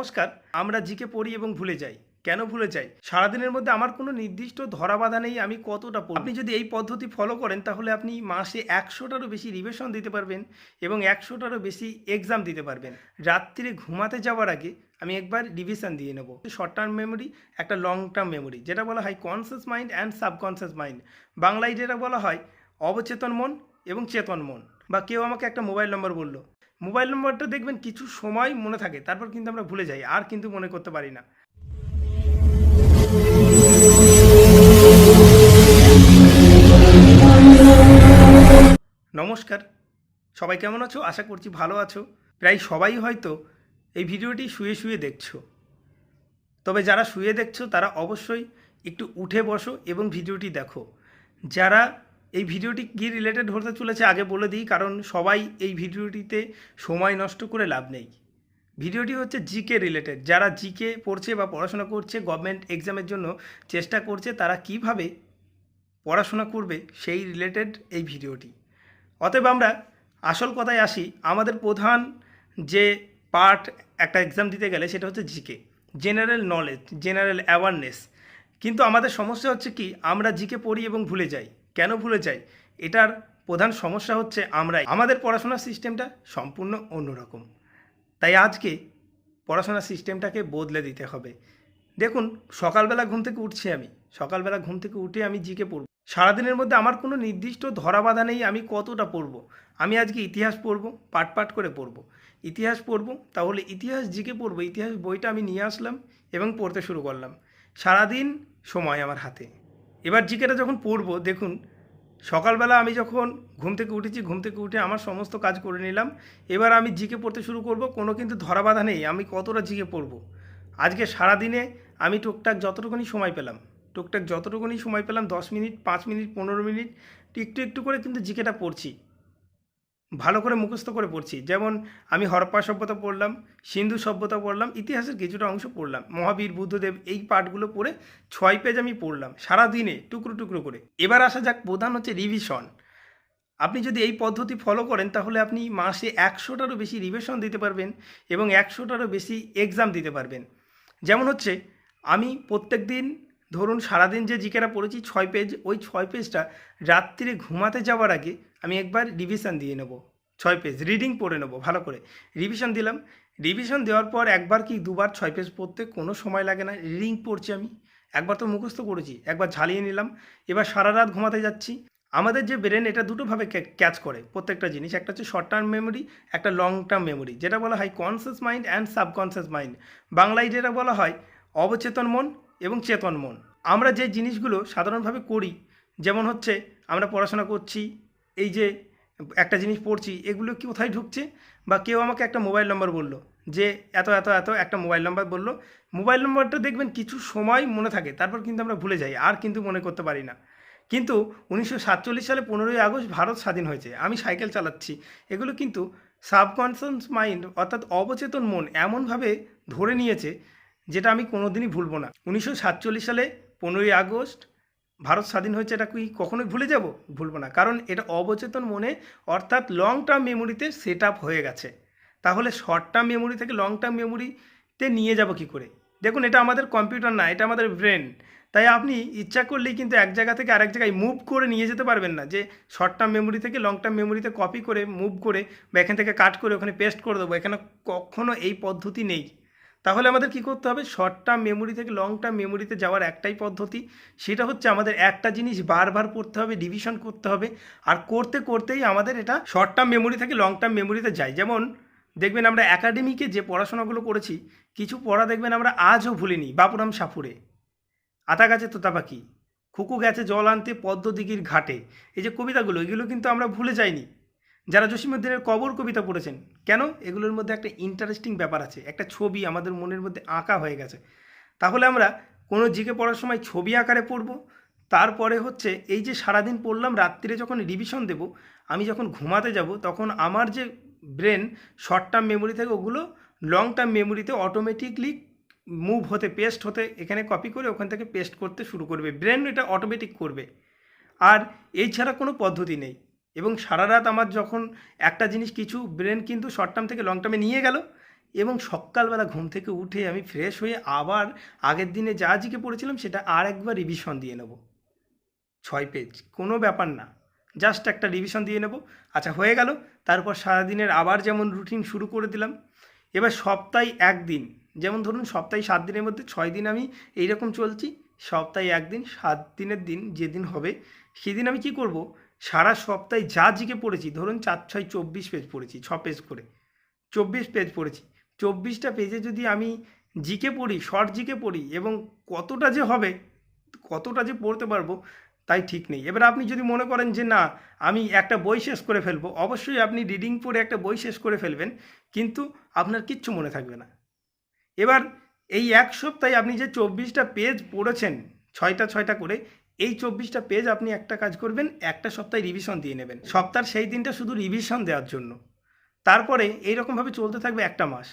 নমস্কার, আমরা জিকে পড়ি এবং ভুলে যাই। কেন ভুলে যাই? সারাদিনের মধ্যে আমার কোনো নির্দিষ্ট ধরাবাধা নেই, আমি কতটা পড়ব আপনি যদি এই পদ্ধতি ফলো করেন, তাহলে আপনি মাসে একশোটারও বেশি রিভিশন দিতে পারবেন এবং একশোটারও বেশি এক্সাম দিতে পারবেন। রাত্রিরে ঘুমাতে যাওয়ার আগে আমি একবার রিভিশন দিয়ে নেব। শর্ট টার্ম মেমোরি একটা লং টার্ম মেমোরি যেটা বলা হয় conscious mind and subconscious mind বাংলায় যেটা বলা হয়, অবচেতন মন এবং চেতন মন। বা কেউ আমাকে একটা মোবাইল নম্বর বলল মোবাইল নম্বরটা দেখবেন কিছু সময় মনে থাকে, তারপর কিন্তু আমরা ভুলে যাই, আর কিন্তু মনে করতে পারি না। নমস্কার, সবাই কেমন আছো? আশা করছি ভালো আছো। প্রায় সবাই হয়তো এই ভিডিওটি শুয়ে শুয়ে দেখছ। তবে যারা শুয়ে দেখছ, তারা অবশ্যই একটু উঠে বসো এবং ভিডিওটি দেখো। যারা এই ভিডিওটি কী রিলেটেড হতে চলেছে আগে বলে দিই, কারণ সবাই এই ভিডিওটিতে সময় নষ্ট করে লাভ নেই। ভিডিওটি হচ্ছে জিকে রিলেটেড যারা জিকে পড়ছে বা পড়াশোনা করছে গভর্নমেন্ট এক্সামের জন্য চেষ্টা করছে, তারা কীভাবে পড়াশোনা করবে সেই রিলেটেড এই ভিডিওটি। অতএব আমরা আসল কথায় আসি, আমাদের প্রধান যে পার্ট একটা এক্সাম দিতে গেলে সেটা হচ্ছে GK general knowledge general awareness কিন্তু আমাদের সমস্যা হচ্ছে কি, আমরা জিকে পড়ি এবং ভুলে যাই। কেন ভুলে যাই? এটার প্রধান সমস্যা হচ্ছে আমরাই। আমাদের পড়াশোনার সিস্টেমটা সম্পূর্ণ অন্যরকম। তাই আজকে পড়াশোনার সিস্টেমটাকে বদলে দিতে হবে। দেখুন, সকালবেলা ঘুম থেকে উঠছি আমি। সকালবেলা ঘুম থেকে উঠে আমি জিকে পড়ব। সারাদিনের মধ্যে আমার কোনো নির্দিষ্ট ধরাবাধা নেই আমি কতটা পড়ব। আমি আজকে ইতিহাস পড়ব পাট পাট করে পড়ব। ইতিহাস পড়ব, তাহলে ইতিহাস জিকে পড়ব, ইতিহাস বইটা আমি নিয়ে আসলাম এবং পড়তে শুরু করলাম। সারাদিন সময় আমার হাতে। এবার জিকেটা যখন পড়ব, দেখুন, সকালবেলা আমি যখন ঘুম থেকে উঠেছি, ঘুম থেকে উঠে আমার সমস্ত কাজ করে নিলাম। এবার আমি জিকে পড়তে শুরু করব, কোনো কিন্তু ধরা ধরাবাধা নেই, আমি কতটা জিকে পড়ব? আজকে সারাদিনে আমি টুকটাক যতটুকুনি সময় পেলাম, টুকটাক যতটুকুনি সময় পেলাম, দশ মিনিট, পাঁচ মিনিট, পনেরো মিনিট, একটু একটু করে কিন্তু জিকেটা পড়ছি। ভালো করে মুখস্থ করে পড়ছি। যেমন আমি হরপ্পা সভ্যতা পড়লাম, সিন্ধু সভ্যতা পড়লাম, ইতিহাসের কিছুটা অংশ পড়লাম। মহাবীর, বুদ্ধদেব এই পাঠগুলো পড়ে ছয় পেজ আমি পড়লাম সারা দিনে টুকরো টুকরো করে। এবার আসা যাক প্রধান হচ্ছে রিভিশন আপনি যদি এই পদ্ধতি ফলো করেন, তাহলে আপনি মাসে একশোটারও বেশি রিভিশন দিতে পারবেন এবং একশোটারও বেশি এক্সাম দিতে পারবেন। যেমন হচ্ছে, আমি প্রত্যেক দিন ধরুন সারাদিন যে জিকেরা পড়েছি ছয় পেজ ওই ছয় পেজটা রাত্রিরে ঘুমাতে যাওয়ার আগে আমি একবার রিভিশন দিয়ে নেব, ছয় পেজ রিডিং পড়ে নেব, ভালো করে। রিভিশন দিলাম রিভিশন দেওয়ার পর একবার কি দুবার ছয় পেজ পড়তে কোনো সময় লাগে না রিডিং পড়ছি আমি। একবার তো মুখস্থ করেছি, একবার ঝালিয়ে নিলাম, এবার সারা রাত ঘুমাতে যাচ্ছি। আমাদের যে ব্রেন এটা দুটোভাবে ক্যাচ করে, প্রত্যেকটা জিনিস। একটা হচ্ছে শর্ট টার্ম মেমোরি একটা লং টার্ম মেমোরি যেটা বলা হয় conscious mind and subconscious mind বাংলায় যেটা বলা হয়, অবচেতন মন এবং চেতন মন। আমরা যে জিনিসগুলো সাধারণভাবে করি, যেমন হচ্ছে, আমরা পড়াশোনা করছি এই যে একটা জিনিস পড়ছি, এগুলো কোথায় ঢুকছে? বা কেউ আমাকে একটা মোবাইল নম্বর বলল যে, এত এত এত একটা মোবাইল নম্বর বলল। মোবাইল নম্বরটা দেখবেন কিছু সময় মনে থাকে, তারপর কিন্তু আমরা ভুলে যাই, আর কিন্তু মনে করতে পারি না। কিন্তু উনিশশো সাতচল্লিশ সালে পনেরোই আগস্ট ভারত স্বাধীন হয়েছে, আমি সাইকেল চালাচ্ছি, এগুলো কিন্তু সাবকনসিয়াস মাইন্ড অর্থাৎ অবচেতন মন এমনভাবে ধরে নিয়েছে, যেটা আমি কোনোদিনই ভুলবো না। উনিশশো সাতচল্লিশ সালে পনেরোই আগস্ট ভারত স্বাধীন হয়েছে এটা কি কখনোই ভুলে যাব? ভুলবো না। কারণ এটা অবচেতন মনে অর্থাৎ লং টার্ম মেমোরিতে সেট আপ হয়ে গেছে। তাহলে শর্ট টার্ম মেমোরি থেকে লং টার্ম মেমোরিতে নিয়ে যাব কি করে? দেখুন, এটা আমাদের কম্পিউটার না, এটা আমাদের ব্রেন তাই আপনি ইচ্ছা করলেই কিন্তু এক জায়গা থেকে আরেক জায়গায় মুভ করে নিয়ে যেতে পারবেন না। যে শর্ট টার্ম মেমোরি থেকে লং টার্ম মেমোরিতে কপি করে মুভ করে বা এখান থেকে কাট করে ওখানে পেস্ট করে দেবো। এখানে কখনো এই পদ্ধতি নেই। তাহলে আমাদের কি করতে হবে? শর্ট টার্ম মেমোরি থেকে লং টার্ম মেমোরিতে যাওয়ার একটাই পদ্ধতি, সেটা হচ্ছে আমাদের একটা জিনিস বারবার পড়তে হবে ডিভিশন করতে হবে, আর করতে করতেই আমাদের এটা শর্ট টার্ম মেমোরি থেকে লং টার্ম মেমোরিতে যায়। যেমন, দেখবেন আমরা একাডেমিকে যে পড়াশোনাগুলো করেছি, কিছু পড়া দেখবেন আমরা আজও ভুলিনি, বাপুরাম সাফুরে আতা গাছে তোতা পাখি, খুকু গেছে জল আনতে পদ্ম দিঘির ঘাটে। এই যে কবিতাগুলো, এগুলো কিন্তু আমরা ভুলে যাইনি। যারা জসীমুদ্দিনের কবর কবিতা পড়েছেন, কেন? এগুলোর মধ্যে একটা ইন্টারেস্টিং ব্যাপার আছে। একটা ছবি আমাদের মনের মধ্যে আঁকা হয়ে গেছে। তাহলে আমরা কোনো জিকে পড়ার সময় ছবি আকারে পড়ব, তারপরে হচ্ছে এই যে সারাদিন পড়লাম, রাত্রিরে যখন রিভিশন দেব, আমি যখন ঘুমাতে যাব, তখন আমার যে ব্রেন শর্ট টার্ম মেমোরি থেকে, ওগুলো লং টার্ম মেমোরিতে অটোমেটিকলি মুভ হতে পেস্ট হতে, এখানে কপি করে ওখান থেকে পেস্ট করতে শুরু করবে। ব্রেন এটা অটোমেটিক করবে। আর এই ছাড়া কোনো পদ্ধতি নেই। এবং সারা রাত আমার যখন একটা জিনিস কিছু ব্রেন কিন্তু শর্ট টার্ম থেকে লং টার্মে নিয়ে গেল এবং সকালবেলা ঘুম থেকে উঠে আমি ফ্রেশ হয়ে আবার আগের দিনে যা জিকে পড়েছিলাম সেটা আর একবার রিভিশন দিয়ে নেব। ছয় পেজ কোনো ব্যাপার না। জাস্ট একটা রিভিশন দিয়ে নেব। আচ্ছা হয়ে গেল। তারপর সারাদিনের আবার যেমন রুটিন শুরু করে দিলাম। এবার সপ্তাহে একদিন, যেমন ধরুন সপ্তাহে সাত দিনের মধ্যে ছয় দিন আমি এইরকম চলছি। সপ্তাহে একদিন, সাত দিনের দিন যেদিন হবে, সেদিন আমি কি করব? সারা সপ্তাহে যা জিকে পড়েছি, ধরুন চার, ছয়, চব্বিশ পেজ পড়েছি, ছ পেজ করে। চব্বিশ পেজ পড়েছি। চব্বিশটা পেজে যদি আমি জিকে পড়ি শর্ট জিকে পড়ি, এবং কতটা যে হবে, কতটা যে পড়তে পারব, তাই ঠিক নেই। এবার আপনি যদি মনে করেন যে, না, আমি একটা বই শেষ করে ফেলব, অবশ্যই আপনি রিডিং পড়ে একটা বই শেষ করে ফেলবেন, কিন্তু আপনার কিচ্ছু মনে থাকবে না। এবার এই এক সপ্তাহে আপনি যে চব্বিশটা পেজ পড়েছেন, ছয়টা ছয়টা করে এই চব্বিশটা পেজ আপনি একটা কাজ করবেন, একটা সপ্তাহে রিভিশন দিয়ে নেবেন। সপ্তাহের সেই দিনটা শুধু রিভিশন দেওয়ার জন্য। তারপরে এইরকমভাবে চলতে থাকবে একটা মাস।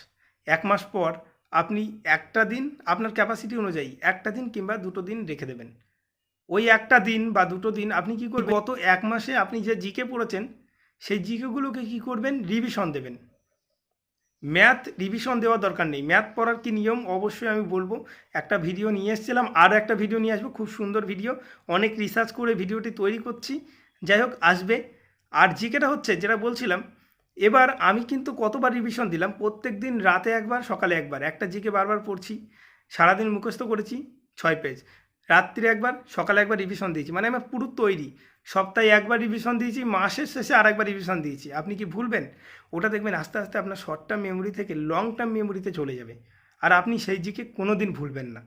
এক মাস পর আপনি একটা দিন আপনার ক্যাপাসিটি অনুযায়ী একটা দিন কিংবা দুটো দিন রেখে দেবেন। ওই একটা দিন বা দুটো দিন আপনি কি করবেন? গত এক মাসে আপনি যে জিকে পড়েছেন, সেই জিকেগুলোকে কি করবেন? রিভিশন দেবেন। ম্যাথ রিভিশন দেওয়ার দরকার নেই। ম্যাথ পড়ার কি নিয়ম? অবশ্যই আমি বলব, একটা ভিডিও নিয়ে এসেছিলাম, আর একটা ভিডিও নিয়ে আসব, খুব সুন্দর ভিডিও অনেক রিসার্চ করে ভিডিওটি তৈরি করছি। যাই হোক, আসবে। আর জিকেটা হচ্ছে, যেটা বলছিলাম, এবার আমি কিন্তু কতবার রিভিশন দিলাম? প্রত্যেক দিন রাতে একবার, সকালে একবার। একটা জিকে বারবার পড়ছি, সারাদিন মুখস্থ করেছি, ছয় পেজ রাত্রিরে একবার, সকালে একবার রিভিশন দিয়েছি। মানে আমার পুরো তৈরি। সপ্তাহে একবার রিভিশন দিয়েছি, মাসের শেষে আর একবার রিভিশন দিয়েছি। আপনি কি ভুলবেন? ওটা দেখবেন আস্তে আস্তে আপনার শর্ট টার্ম মেমোরি থেকে লং টার্ম মেমোরিতে চলে যাবে। আর আপনি সেই জিকে কোনো দিন ভুলবেন না।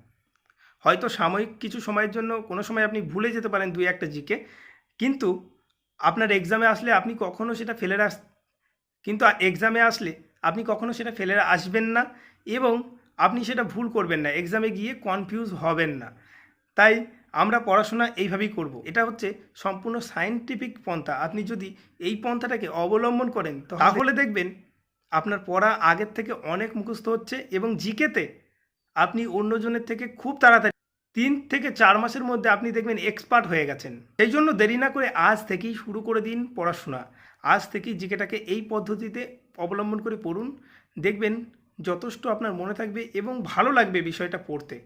হয়তো সাময়িক কিছু সময়ের জন্য কোনো সময় আপনি ভুলে যেতে পারেন দুই একটা জিকে, কিন্তু আপনার এক্সামে আসলে আপনি কখনও সেটা ফেলে আস, কিন্তু এক্সামে আসলে আপনি কখনও সেটা ফেলে আসবেন না এবং আপনি সেটা ভুল করবেন না। এক্সামে গিয়ে কনফিউজ হবেন না। তাই আমরা পড়াশোনা এইভাবেই করব। এটা হচ্ছে সম্পূর্ণ সায়েন্টিফিক পন্থা। আপনি যদি এই পন্থাটাকে অবলম্বন করেন তাহলে দেখবেন আপনার পড়া আগের থেকে অনেক মুখস্থ হচ্ছে এবং জিকেতে আপনি অন্যজনের থেকে খুব তাড়াতাড়ি তিন থেকে চার মাসের মধ্যে আপনি দেখবেন এক্সপার্ট হয়ে গেছেন। সেই জন্য দেরি না করে আজ থেকেই শুরু করে দিন পড়াশোনা। আজ থেকেই জিকেটাকে এই পদ্ধতিতে অবলম্বন করে পড়ুন। দেখবেন যথেষ্ট আপনার মনে থাকবে এবং ভালো লাগবে বিষয়টা পড়তে।